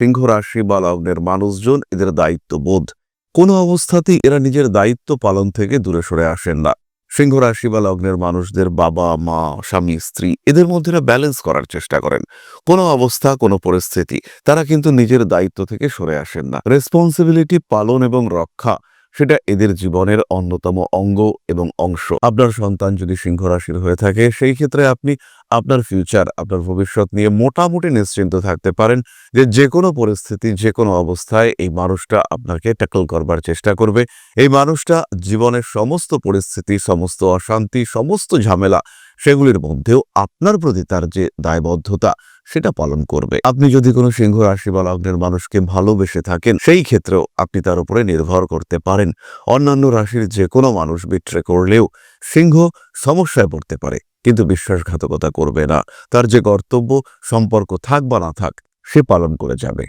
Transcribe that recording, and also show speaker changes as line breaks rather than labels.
সিংহ রাশি বা লগ্নের মানুষজন এদের দায়িত্ববোধ। কোনো অবস্থাতেই এরা নিজের দায়িত্ব পালন থেকে দূরে সরে আসেন না। সিংহ রাশি বা লগ্নের মানুষদের বাবা, মা, স্বামী, স্ত্রী এদের মধ্যে ব্যালেন্স করার চেষ্টা করেন। কোনো অবস্থা, কোনো পরিস্থিতি, তারা কিন্তু নিজের দায়িত্ব থেকে সরে আসেন না। রেসপন্সিবিলিটি পালন এবং রক্ষা সেটা এদের জীবনের অন্যতম অঙ্গ এবং অংশ। আপনার সন্তান যদি সিংহ রাশির হয়ে থাকে, সেই ক্ষেত্রে আপনি আপনার ফিউচার আপনার ভবিষ্যৎ নিয়ে মোটামুটি নিশ্চিন্ত থাকতে পারেন যে যে কোনো পরিস্থিতি যে কোনো অবস্থায় এই মানুষটা আপনাকে ট্যাকল করবার চেষ্টা করবে। এই মানুষটা জীবনের সমস্ত পরিস্থিতি, সমস্ত অশান্তি, সমস্ত ঝামেলা সেগুলির মধ্যেও আপনার প্রতি তার যে দায়বদ্ধতা, সেটা পালন করবে। আপনি যদি কোনো সিংহ রাশি বা লগ্নের মানুষকে ভালোবেসে থাকেন, সেই ক্ষেত্রেও আপনি তার উপরে নির্ভর করতে পারেন। অন্যান্য রাশির যে কোনো মানুষ বিট্রে করলেও সিংহ সমস্যায় পড়তে পারে, কিন্তু বিশ্বাসঘাতকতা করবে না। তার যে কর্তব্য, সম্পর্ক থাক বা না থাক, সে পালন করে যাবে।